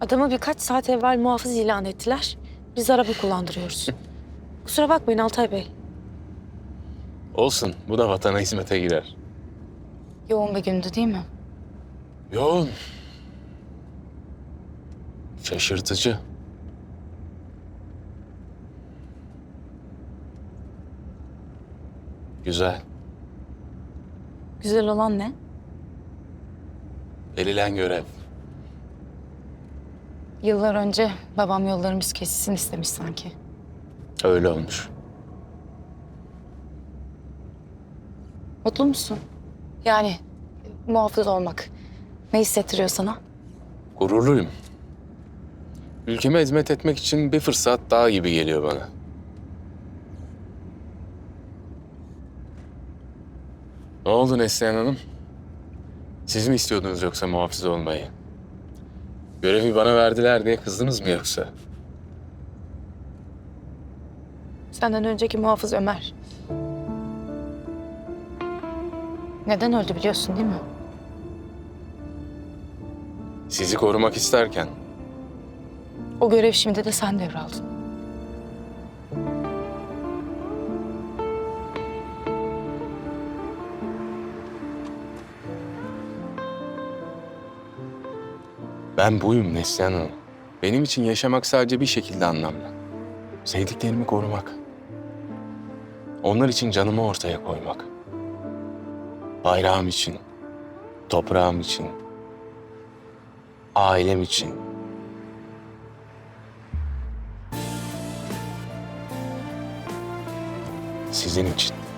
Adamı birkaç saat evvel muhafız ilan ettiler. Biz araba kullandırıyoruz. Kusura bakmayın Altay Bey. Olsun, bu da vatana hizmete girer. Yoğun bir gündü değil mi? Yoğun. Şaşırtıcı. Güzel. Güzel olan ne? Verilen görev. Yıllar önce babam yollarımız kessin istemiş sanki. Öyle olmuş. Mutlu musun? Yani muhafız olmak ne hissettiriyor sana? Gururluyum. Ülkeme hizmet etmek için bir fırsat daha gibi geliyor bana. Ne oldu Neslihan Hanım? Siz mi istiyordunuz yoksa muhafız olmayı? Görevi bana verdiler diye kızdınız mı yoksa? Senden önceki muhafız Ömer. Neden öldü biliyorsun değil mi? Sizi korumak isterken O görev şimdi de sen devraldın. Ben buyum Neslihan Hanım. Benim için yaşamak sadece bir şekilde anlamlı. Sevdiklerimi korumak. Onlar için canımı ortaya koymak. Bayrağım için, toprağım için, ailem için. Sizin için.